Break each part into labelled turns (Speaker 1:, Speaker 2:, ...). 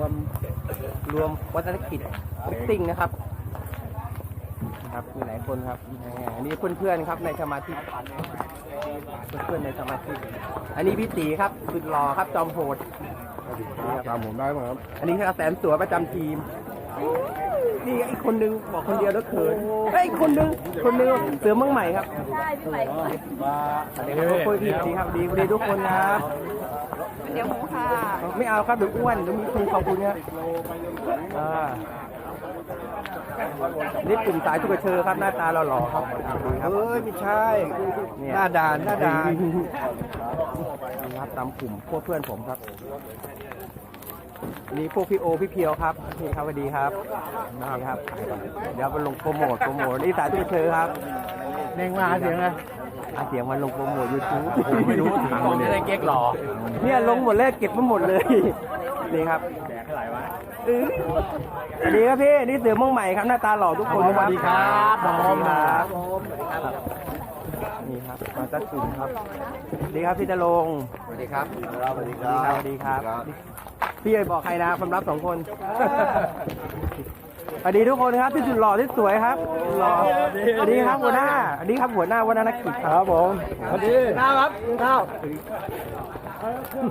Speaker 1: วมรวมวัฒนกิจฟิตติ้งนะครับนะครับมีหลายคนครับแหมอันนี้เพื่อนๆครับในสมาธิเพื่อนๆในสมาธิอันนี้พี่ตีครับสุดหล่อครับจอมโหด
Speaker 2: ตามผมได้ไหมครับ
Speaker 1: อันนี้คือแสนสัวประจำทีม นี่อีกคนนึงบอกคนเดียวแล้วเขินเฮ้ยอีกคนนึงคนนึงเสือเมืองใหม่ครับ
Speaker 3: ใช่พี่ใหม่
Speaker 1: เดี๋ยวคุยผิดดีครับดีดีทุกคนนะครับ
Speaker 3: เดี๋ยวหมูค่ะ
Speaker 1: ไม่เอาครับเดี๋ยวอ้วนเดี๋ยวมีครูขอบคุณครับอ่านี่กลุ่มสายทุกกระเชอครับหน้าตาหล่อๆครับดีครับ
Speaker 2: เอ้ยไม่ใช่
Speaker 1: เนี่ย
Speaker 2: หน้าด่านหน้าด่าน
Speaker 1: นี่ครับตามกลุ่มพวกเพื่อนผมครับ นี่พวกพี่โอพี่เพียวครับนี่ครับสวัสดีครับนี่ครับ เดี๋ยวไปลงโปรโมทโปรโมทนี่สายทุกกระเชอครับ
Speaker 2: เน่งมาเสียงไง
Speaker 1: อาเสียงมันลงโปรโมทยูทูบ
Speaker 2: ผมไม่รู้ถามมันเลย
Speaker 1: เนี่ยลงหมดเลยเก็บมาหมดเลยนี่ครับ
Speaker 2: แดกเท่าไหร่วะ
Speaker 1: เออสวัสดีครับพี่นี่เสือเม่วงใหม่ครับหน้าตาหล่อทุกคน
Speaker 2: สวัสดีครับ
Speaker 1: สวัสดีครับ นี่ครับมาจัดกลุ่มครับสวัสดีครับพี่จะลง
Speaker 2: สวัสดีครับ สวัสดีค
Speaker 1: ส
Speaker 2: รับ
Speaker 1: วัสดีครับ พี่เอ๋บอกใครนะความลับสองคนสวัสดีทุกคนครับที่สุดหล่อที่สวยครับหล่อสวัสดีครับหัวหน้าสวัสดีครับหัวหน้าวัฒนกิจครับผมสวัสดี
Speaker 2: ข้าวครับข้าว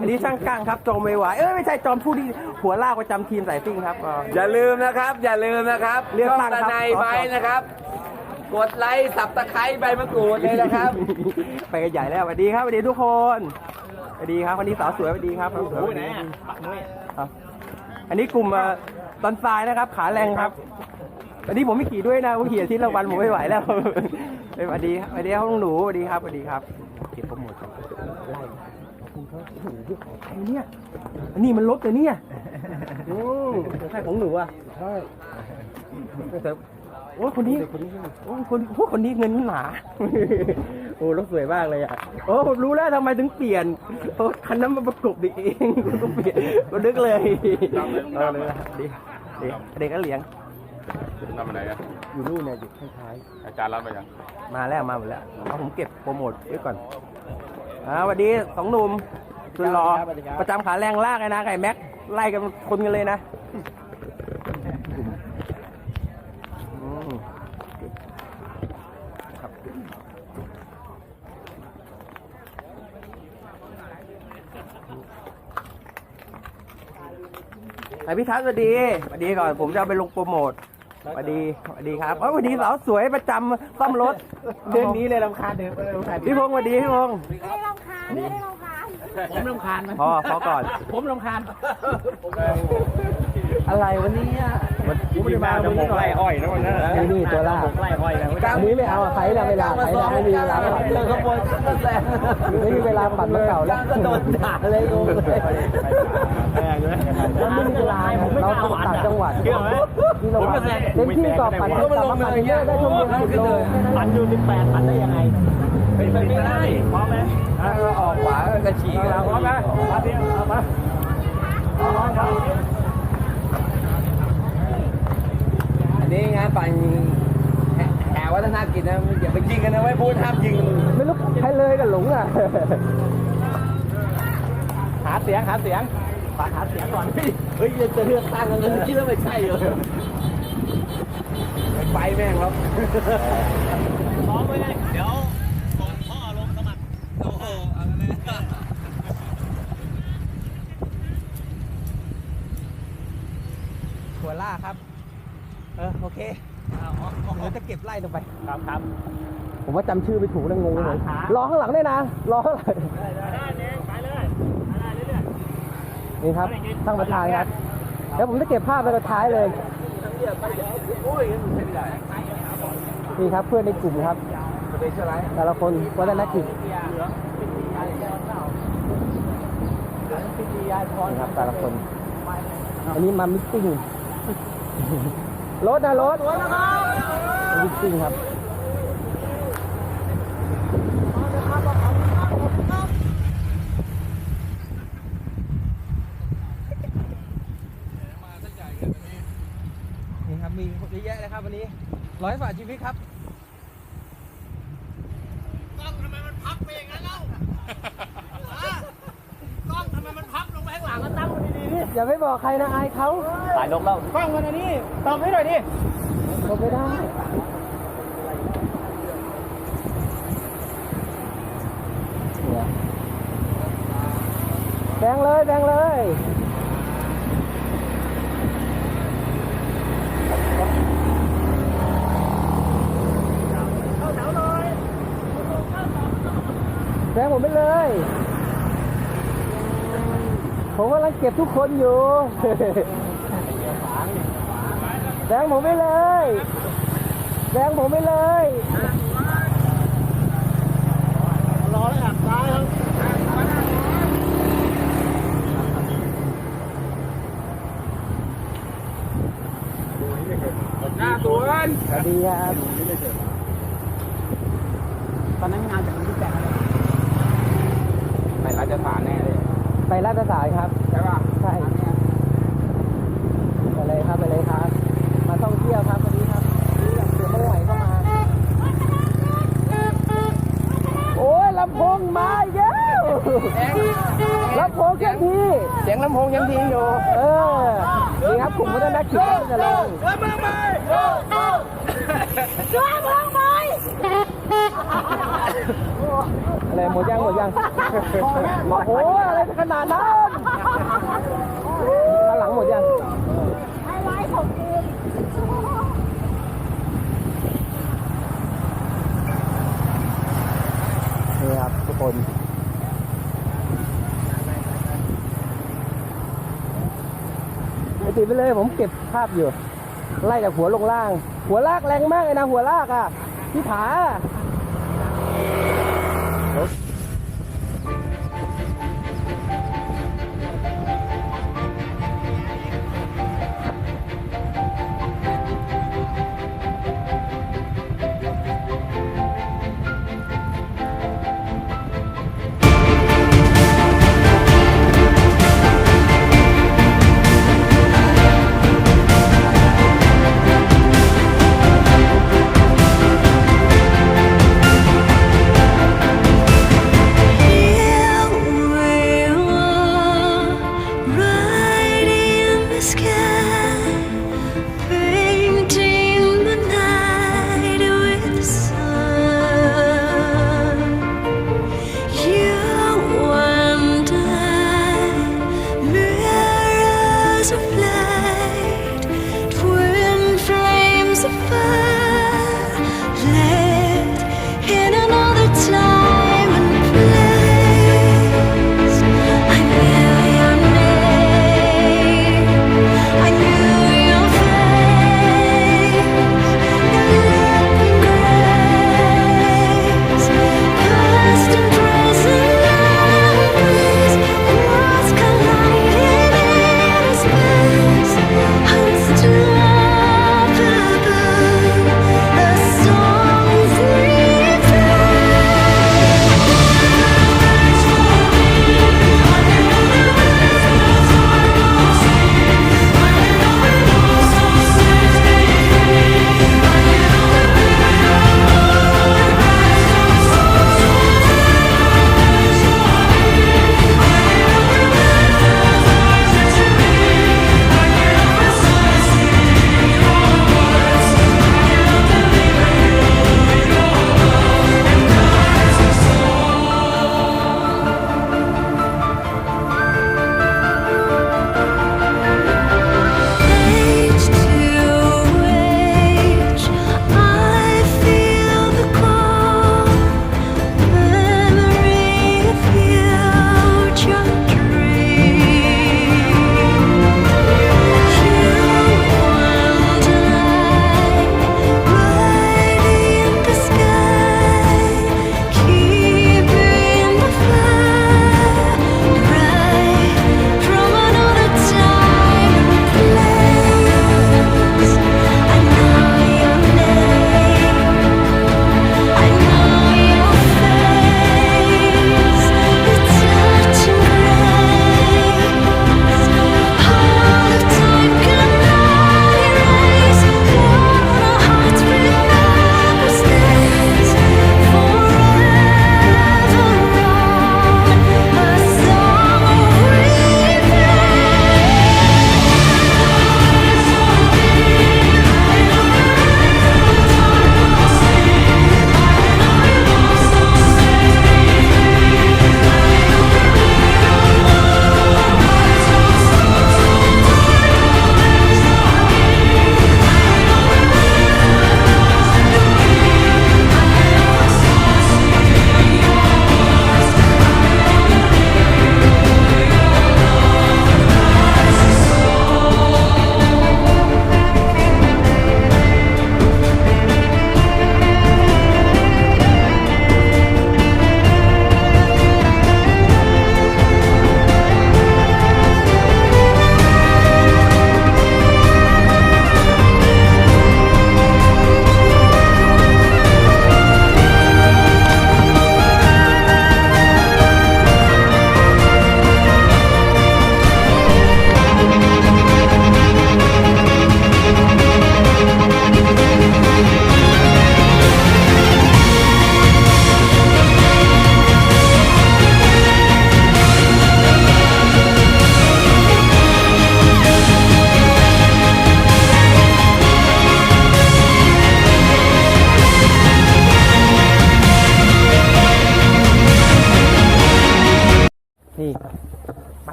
Speaker 1: อันนี้ช่างกลางครับจอมไม่ไหวเอ้ยไม่ใช่จอมผู้ที่หัวลากประจำทีมสายซิ่งครับก็
Speaker 4: อย่าลืมนะครับ อย่าลืมนะครับ
Speaker 1: เลือก
Speaker 4: ช่อง
Speaker 1: ตั้งครับ
Speaker 4: ตะไนไว้นะครับ กดไลค์สับตะไคร้ใบมะกรูดเลยนะครับ
Speaker 1: ไปกันใหญ่แล้วสวัสดีครับสวัสดีทุกคนสวัสดีครับวันนี้สาวสวยสวัสดีครับสาวสวย
Speaker 2: ไหนอะปักมุ้ย
Speaker 1: ครับ อันนี้กลุ่มเอ่อตอนทรายนะครับ ขาแรงครับวันนี้ผมไม่ขี่ด้วยนะผมขี่อาทิตย์ละวันผมไม่ไหวแล้วสวัสดีครับสวัสดีครับน้องหนูสวัสดีครับสวัสดีครับเก็บโปรโมทก่อนไล่ขอบคุณครับโอ้โหใครเนี่ยอันนี้มันรถเลยเนี่ยโอ้ใช่ของหนูอะใช่แต่ โอ้คนนี้โอ้คนพวกคนนี้เงินหนาโอ้รถสวยมากเลยอะโอ้รู้แล้วทำไมถึงเปลี่ยนโอ้คันนั้นมาประกบดิเองกูก็เปลี่ยนกูนึกเลยเออเลยนะดีดีเด็กก็เหลียง
Speaker 4: ทำอะไรอะ
Speaker 1: อยู่นู่นเนี่ยอยู่ท้าย
Speaker 4: อาจารย์รับไปยัง
Speaker 1: ๆมาแล้วมาหมดแล้วเอาผมเก็บโปรโมทไว้ก่อนอ่าสวัสดีสองหนุ่มสุดรอประจำขาแรงลากเลยนะไก่แม็กไล่กันคนกันเลยนะอืมครับ ไอพี่ทัศน์สวัสดีสวัสดีก่อน ผมจะเอาไปลงโปรโมทสวัสดีสวัสดีครับเอ้ยสวัสดีสาวสวยประจำซ่อมรถ
Speaker 2: เดือนนี้เลยรำคาญเดือนรำคาญ
Speaker 1: พี่พงศ์สวัสดีพี่พงศ์
Speaker 3: ไม่ได้รำคาญไม่ได้รำคาญ
Speaker 2: ผมรำคาญมัน
Speaker 1: พอพอก่อน
Speaker 2: ผมรำคาญ
Speaker 1: อะไรวันนี้
Speaker 2: ผ มไม่ได้มาจะบอกไล่อ้อยนะวันนั้น
Speaker 1: นี่นี่ตัวล่า
Speaker 2: ไล่อ้อยนะ
Speaker 1: อันนี้ไม่เอาอะใครละเวลาใครละไม่มีเวลาปั่น
Speaker 2: เราขโมยก็แซง
Speaker 1: ไม่มีเวลาปั่นมาเก่าแล้ว
Speaker 2: ก็โดนด่าเลยโอ้ยแพงเลย
Speaker 1: มันไม่มีเวลาเราต้องต่างจังหวัด
Speaker 2: เชื่อไหม
Speaker 1: ที่เราเต็มที่ก็ปั่นก็มาปั่นเยอะได้ชมวิวสิบโล
Speaker 2: ปั่นอยู่สิบแปดปั่นได้ยังไงเป็นไปไม่ได้พร้อมไหม
Speaker 1: ออกขวากระฉีก
Speaker 2: พร้อมไหมมาเพียงเอามาพร้อมครับ
Speaker 4: อั นี้งานปั่นแห่วัฒนกิจนะอย่าไปยิงกันนะไว้พูดห้ามยิง
Speaker 1: ไม่รู้ใครเลยกับหลงอะ
Speaker 2: หาเสียงหาเสียงฝากหาเสียงก่อน เฮ้ยจะเลือกตั้งกันเลยคิดว่าไม่ใช่เหรอ
Speaker 4: ไปแม่งแล้ว
Speaker 2: พร้อมไว้เลยเดี๋ยวส่งพ่อลงสมัครโอ้โหเอาเลย
Speaker 1: หัวล่าครับ เออโอเคเดี๋ยวจะเก็บไล่ลงไป
Speaker 2: ครับครับ
Speaker 1: ผมว่าจำชื่อไม่ถูกแล้วงงเลย
Speaker 2: หาร
Speaker 1: อข้างหลังด้วยนะรอข้างหลัง
Speaker 2: ได้เลยไปเลยได้เรื่อย
Speaker 1: นี่ครับท่านประธานครับแล้วผมจะเก็บภาพไปกระท้ายเลยนี่ครับเพื่อนในกลุ่มครับแต่ละคนวัฒนกิจนี่ครับแต่ละคน อันนี้มามิทติ้งรถนะรถ มิทติ้งครับนี่ครับมีเยอะแยะเลยครับวันนี้ร้อยฝ่าชีวิตครับ
Speaker 2: กล้องทำไมมันพับไปอย่างนั้นเล่ากล้องทำไมมันพับลงไปข้างหลังก็ตั้งมันดีๆนี่
Speaker 1: อย่าไปบอกใครนะอายเขา
Speaker 2: ถ่ายนกแล้ว
Speaker 1: ฟังมันอันนี้ตอบให้หน่อยดิตอบไม่ได้เนี่ยแบ งเลยแบงเลยแบงผมไปเลย ผมกำลังเก็บทุกคนอยู่แบงผมไปเลยแบงผมไปเลย
Speaker 2: รอแล้วหักซ้ายครับ
Speaker 4: ห น้าตัวนั้น
Speaker 1: สวัสดีครับ
Speaker 2: ตอนนั้นงานจากที่แปด
Speaker 4: ไปราชสารแน่เลย
Speaker 1: ไปราชสายครับ
Speaker 4: ใช่ป่ะ
Speaker 1: ใช่ไปเลยครับไปเลยครับ มาท่องเที่ยวครับวันนี้ครับนี่อยากเสือไม่ไหวก็มา โอ้ยลำโพงมาอีกแล้วลำโพงแค่ที
Speaker 4: เสียงลำโพงยังดีอยู่
Speaker 1: เออนี่ ครับกลุ่มวัฒนนักขี่จะลง
Speaker 3: ช่วยเมืองไป
Speaker 1: อะไรหมดยังหมดยังโอ้อะไรขนาดนั้นข้างหลังหมดยัง
Speaker 3: ไฮไลท์ของทีม
Speaker 1: นี่ครับทุกคน ปติดไปเลย ผมเก็บภาพอยู่ ไล่จากหัวลงล่าง หัวลากแรงมากเลยนะหัวลากอะที่ผา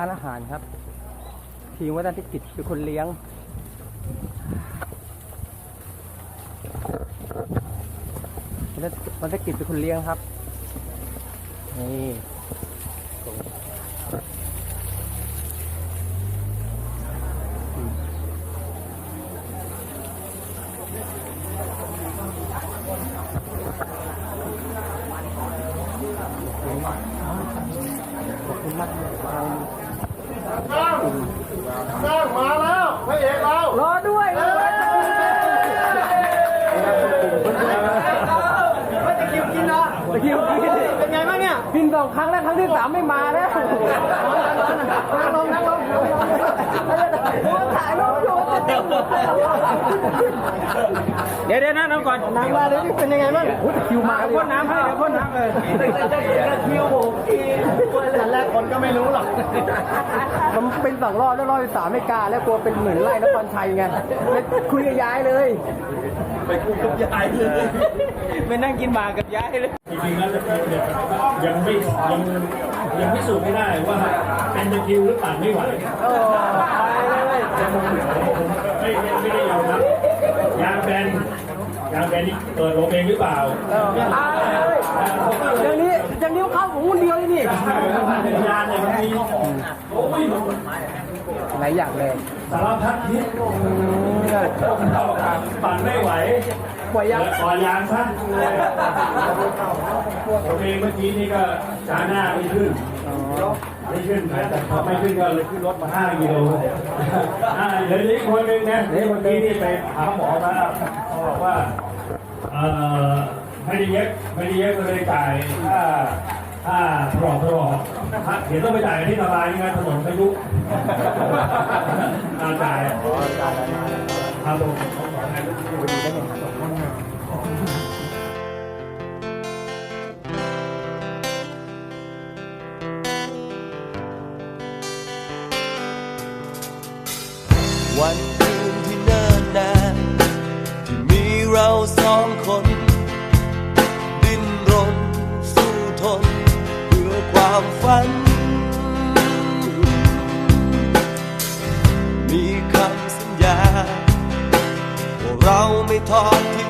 Speaker 1: ร้านอาหารครับ ทีมวัฒนกิจเป็นคนเลี้ยง วัฒนกิจเป็นคนเลี้ยงครับ นี่ขอบคุณมากเลยทาง
Speaker 2: สร้างมาแล้วพระเอกเรา
Speaker 1: รอด้วยรอด้วย
Speaker 2: ว่าจะคิวกินเนาะ
Speaker 1: ตะคิวกิน
Speaker 2: เป็นไง บิน
Speaker 1: สองครั้งแล้วครั้งที่สามไม่มาแล้ว
Speaker 2: นั่งลงนั่งลง
Speaker 1: ถ่ายรูปอยู่
Speaker 2: เดี๋ยวเดี๋ยวนะน้องก่อนนั่งมาเลยนี่เป็นยังไงบ้าง
Speaker 1: ตะคิวมาเลย
Speaker 2: พ่นน้ำให้เดี๋ยวพ่นน้ำเลยคิวผมกินตอนแรกคนก็ไม่รู้หรอก
Speaker 1: มันเป็นสองรอบแล้วรอบที่สามไม่กล้าแล้วกลัวเป็นเหมือนไล่นครชัยไงเลย คุยกับยายเลย
Speaker 2: ไปนั่งกินหมากกับยายเลย
Speaker 5: จริงๆแล้วจะเนี่ยยังไม่ยังยังพิสูจน์ไม่ได้ว่าเป็นตะคริวหรือเปล่าไม่ไหว
Speaker 1: โอ้ไปเลย
Speaker 5: ไม่ไม่ไม่ได้ยอมรับยางแบนยางแบนนี่เปิดโรงเองหรือเปล่า
Speaker 1: เอาเลยอย่างนี้อย่างนี้เข้าผมคนเดียวเลยนี่
Speaker 5: ยางเนี่ยมันมีโอ้ย
Speaker 1: หลายอย่างเลย
Speaker 5: สารพัดทิศ ปั่นไม่ไหว
Speaker 1: ปล่อยยัง
Speaker 5: ปล่อยยางซะผมเองเมื่อกี้นี่ก็จานหน้าไม่ขึ้นไม่ขึ้นแต่พอไม่ขึ้นก็เลยขึ้นรถมาห้ากิโลอ่าเดี๋ยวนี้คนหนึ่งนะเมื่อกี้นี่ไปหาหมอมาเขาบอกว่าเออไม่ได้เย็บไม่ได้เย็บก็เลยจ่ายค่าค่าถลอกถลอกเห็นต้องไปจ่ายที่ตลาดยังไงถนนพายุ เอาจ่ายครับผม
Speaker 6: วันคืนที่เนิ่นนานที่มีเราสองคน ดิ้นรนสู้ทน เพื่อความฝัน เราไม่ทอดทิ้ง